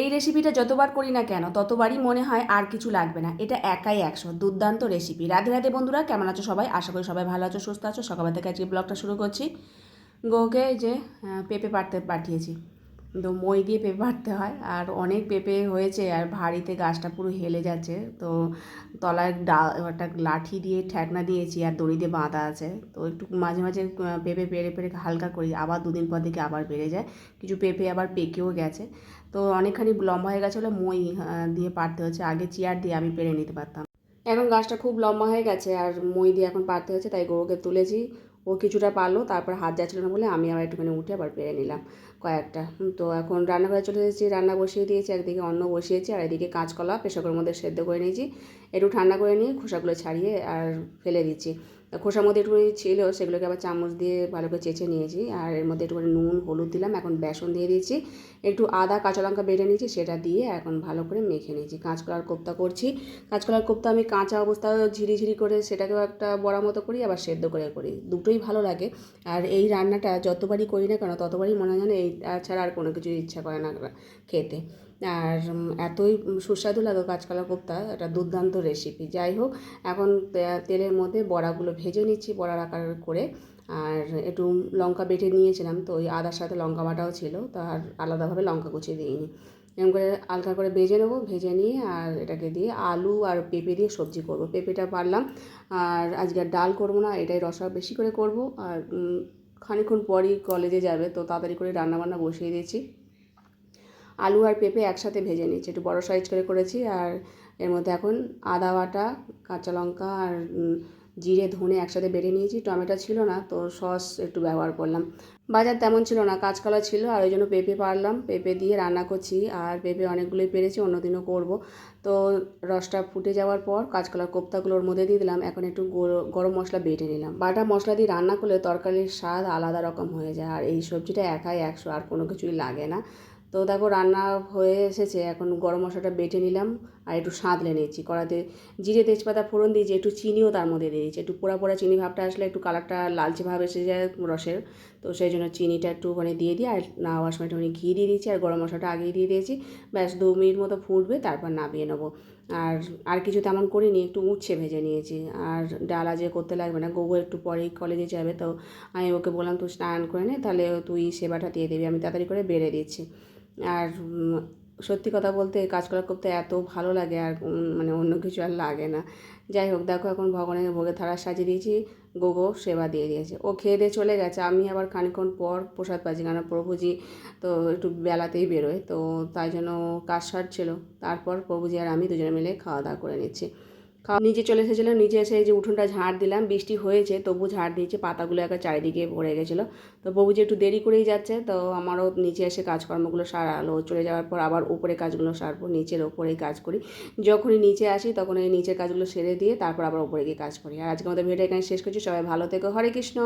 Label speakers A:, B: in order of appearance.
A: এই রেসিপিটা যতবার করি না কেন, ততবারই মনে হয় আর কিছু লাগবে না। এটা একাই একশো। দুর্দান্ত রেসিপি রাধে রাধে বন্ধুরা, কেমন আছো সবাই? আশা করি সবাই ভালো আছো, সুস্থ আছো। সকাল থেকে আজকে ব্লগটা শুরু করছি। গোকে যে পেঁপে পাড়তে পাঠিয়েছি। তো মই দিয়ে পেঁপে পাড়তে হয়। আর অনেক পেঁপে হয়েছে আর ভারীতে গাছটা পুরো হেলে যাচ্ছে। তো তলায় ডা, একটা লাঠি দিয়ে ঠ্যাকনা দিয়েছি আর দড়ি দিয়ে বাঁধা আছে। তো একটু মাঝে মাঝে পেঁপে পেরে পেরে হালকা করি। আবার দুদিন পর দিকে আবার বেড়ে যায়। কিছু পেঁপে আবার পেকেও গেছে। তো অনেকখানি লম্বা হয়ে গেছে বলে মই দিয়ে পাড়তে হচ্ছে। আগে চেয়ার দিয়ে আমি পেরে নিতে পারতাম। এখন গাছটা খুব লম্বা হয়ে গেছে আর মই দিয়ে এখন পারতে হয়েছে তাই গরুকে তুলেছি। ও কিছুটা পারল, তারপর হাত যাচ্ছিল না বলে আমি আবার একটুখানি উঠে আবার পেরে নিলাম কয়েকটা। তো এখন রান্নাঘরে চলে এসেছি, রান্না বসিয়ে দিয়েছি, একদিকে অন্ন বসিয়েছি আর এদিকে কাঁচকলা প্রেশারের মধ্যে সেদ্ধ করে নিয়েছি। একটু ঠান্ডা করে নিয়ে খোসাগুলো ছাড়িয়ে আর ফেলে দিচ্ছি। খোসার মধ্যে একটু ছিল, সেগুলোকে আবার চামচ দিয়ে ভালো করে চেঁচে নিয়েছি। আর এর মধ্যে একটুখানি নুন, হলুদ দিলাম, এখন বেসন দিয়ে দিয়েছি। একটু আদা, কাঁচা লঙ্কা বেটে নিয়েছি, সেটা দিয়ে এখন ভালো করে মেখে নিয়েছি। কাঁচকলার কোপ্তা করছি। কাঁচকলার কোপ্তা আমি কাঁচা অবস্থা ঝিরি ঝিরি করে সেটাকেও একটা বড়া মতো করি, আবার সেদ্ধ করে করি। দুটোই ভালো লাগে। আর এই রান্নাটা যতবারই করি না কেন, ততবারই মনে হয় যেন এই ছাড়া আর কোনো কিছু ইচ্ছা করে না খেতে। আর এতই সুস্বাদু লাগে কাঁচকলা কোপ্তা এটা দুর্দান্ত রেসিপি যাই হোক এখন তেলের মধ্যে বড়াগুলো ভেজে নিচ্ছি বড়ার আকার করে। আর একটু লঙ্কা বেটে নিয়েছিলাম তো ওই আদার সাথে লঙ্কা বাটাও ছিল তো আর আলাদাভাবে লঙ্কা কুচিয়ে দিইনি। এরকম করে হালকা করে ভেজে নেব ভেজে নিয়ে আর এটাকে দিয়ে আলু আর পেঁপে দিয়ে সবজি করব। পেঁপেটা পারলাম আর আজকে আর ডাল করব না এটাই রসা বেশি করে করব। আর উম, খানিকক্ষণ পরই কলেজে যাবে তো তাড়াতাড়ি করে রান্নাবান্না বসিয়ে দিয়েছি। আলু আর পেঁপে একসাথে ভেজে নিয়েছি। একটু বড়ো সাইজ করে করেছি আর এর মধ্যে এখন আদা বাটা, কাঁচা লঙ্কা আর জিরে, ধনে একসাথে বেটে নিয়েছি। টমেটো ছিল না তো সস একটু ব্যবহার করলাম। বাজার তেমন ছিল না, কাঁচকলা ছিল আর ওই জন্য পেঁপে পারলাম। পেঁপে দিয়ে রান্না করছি আর পেঁপে অনেকগুলোই পেরেছি অন্যদিনও করব। তো রসটা ফুটে যাওয়ার পর কাঁচকলার কোপ্তাগুলোর মধ্যে দিয়ে দিলাম। এখন একটু গর- গরম মশলা বেটে নিলাম। বাটা মশলা দিয়ে রান্না করলে তরকারির স্বাদ আলাদা রকম হয়ে যায় আর এই সবজিটা একাই একশো আর কোনো কিছুই লাগে না। তো দেখো রান্না হয়ে এসেছে, এখন গরম মশলাটা বেটে নিলাম আর একটু সাঁতলে নিয়েছি কড়াতে জিরে, তেজপাতা, ফোড়ন দিয়েছি, একটু চিনিও তার মধ্যে দিয়ে দিয়েছি। একটু পোড়া পোড়া চিনি ভাবটা আসলে একটু কালারটা লালচে ভাব এসে যায় রসের, তো সেই জন্য চিনিটা একটু মানে দিয়ে দিই আর না হওয়ার সময় একটুখানি ঘি দিয়ে দিয়েছি আর গরম মশলাটা আগেই দিয়ে দিয়েছি। ব্যাস দু মিনিট মতো ফুটবে, তারপর নামিয়ে নেব। আর আর কিছু তেমন করিনি, একটু উচ্ছে ভেজে নিয়েছি। আর ডাল আজকে করতে লাগবে না গবু একটু পরেই কলেজে যাবে, তো আমি ওকে বললাম, তুই স্নান করে নে, তাহলে তুই সেবাটা দিয়ে দিবি। আমি তাড়াতাড়ি করে বেড়ে দিচ্ছি। আর সত্যি কথা বলতে কাজ করা করতে এত ভালো লাগে আর মানে অন্য কিছু আর লাগে না। যাই হোক, দেখো এখন ভগবানের ভোগের থালা সাজিয়ে দিয়েছি, গোগো সেবা দিয়ে দিয়েছে। ও খেয়ে দিয়ে চলে গেছে, আমি আবার খানিকক্ষণ পর প্রসাদ পাচ্ছি কারণ প্রভুজি তো একটু বেলাতেই বেরোয়, তো তাই জন্য কাজ সারছিল। তারপর প্রভুজি আর আমি দুজনে মিলে খাওয়া দাওয়া করে নিচ্ছি। নিচে চলে এসেছিলাম, নিচে এসে এই যে উঠোনটা ঝাড় দিলাম, বৃষ্টি হয়েছে, তবু ঝাড় দিয়েছে, পাতাগুলো একটা চারিদিকে ভরে গেছিল। তো বউ যে একটু দেরি করেই যাচ্ছে, তো আমারও নিচে এসে কাজকর্মগুলো সারালো। চলে যাওয়ার পর আবার উপরে কাজগুলো সারবো, নিচের ওপরেই কাজ করি। যখনই নিচে আসি তখন এই নিচের কাজগুলো সেরে দিয়ে তারপর আবার উপরে গিয়ে কাজ করি। আর আজকে আমাদের ভিডিও এখানে শেষ করছি, সবাই ভালো থেকো, হরে কৃষ্ণ।